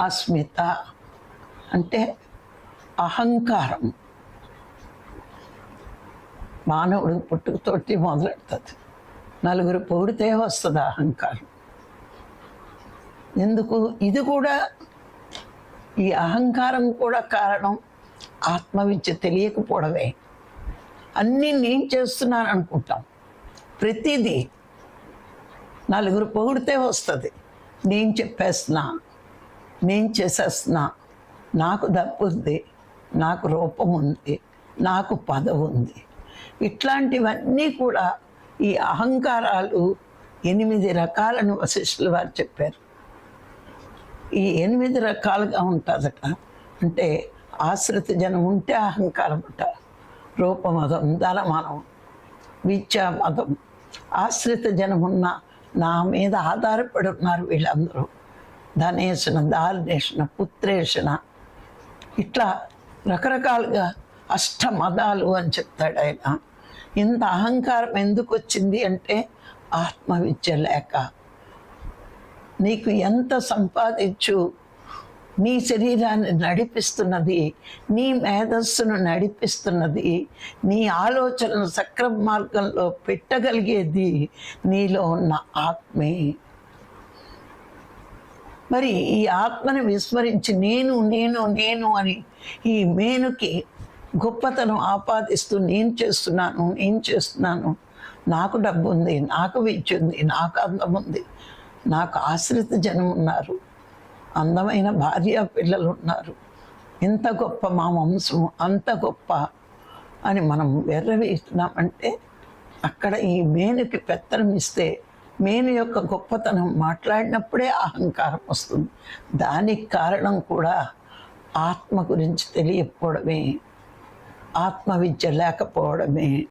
అస్మిత అంటే అహంకారం. మానవుడు పుట్టుకతోటి మొదలెడుతుంది. నలుగురు పొగిడితే వస్తుంది అహంకారం. ఎందుకు? ఇది కూడా ఈ అహంకారం కూడా కారణం ఆత్మవిద్య తెలియకపోవడమే. అన్నీ నేను చేస్తున్నాను అనుకుంటాం. ప్రతిదీ నలుగురు పొగిడితే వస్తుంది. నేను చెప్పేస్తున్నా. నేను చేసేస్తున్నా. నాకు డబ్బు ఉంది నాకు రూపం ఉంది నాకు పదవి ఉంది. ఇట్లాంటివన్నీ కూడా ఈ అహంకారాలు ఎనిమిది రకాలను వశిష్ఠులు వారు చెప్పారు. ఈ ఎనిమిది రకాలుగా ఉంటుందట. అంటే ఆశ్రిత జనం ఉంటే అహంకారం అంట. రూపమదం ధనమనం విద్యా మతం ఆశ్రిత జనం ఉన్న నా మీద ఆధారపడి ఉన్నారు వీళ్ళందరూ. ధనేషణ దారుణేషణ పుత్రేషణ ఇట్లా రకరకాలుగా అష్టమదాలు అని చెప్తాడు ఆయన. ఇంత అహంకారం ఎందుకు వచ్చింది అంటే ఆత్మవిద్య లేక. నీకు ఎంత సంపాదించు నీ శరీరాన్ని నడిపిస్తున్నది నీ మేధస్సును నడిపిస్తున్నది నీ ఆలోచనను సక్రమ మార్గంలో పెట్టగలిగేది నీలో ఉన్న ఆత్మే. మరి ఈ ఆత్మని విస్మరించి నేను నేను నేను అని ఈ మేనుకి గొప్పతనం ఆపాదిస్తూ నేను చేస్తున్నాను నేను చేస్తున్నాను. నాకు డబ్బు ఉంది నాకు విద్య ఉంది నాకు అందం ఉంది నాకు ఆశ్రిత జనం ఉన్నారు అందమైన భార్య పిల్లలు ఉన్నారు ఎంత గొప్ప మా వంశం అంత గొప్ప అని మనం వెర్రవేస్తున్నామంటే అక్కడ ఈ మేనుకి పెత్తనం ఇస్తే నేను యొక్క గొప్పతనం మాట్లాడినప్పుడే అహంకారం వస్తుంది. దానికి కారణం కూడా ఆత్మ గురించి తెలియకపోవడమే. ఆత్మ విద్య లేకపోవడమే.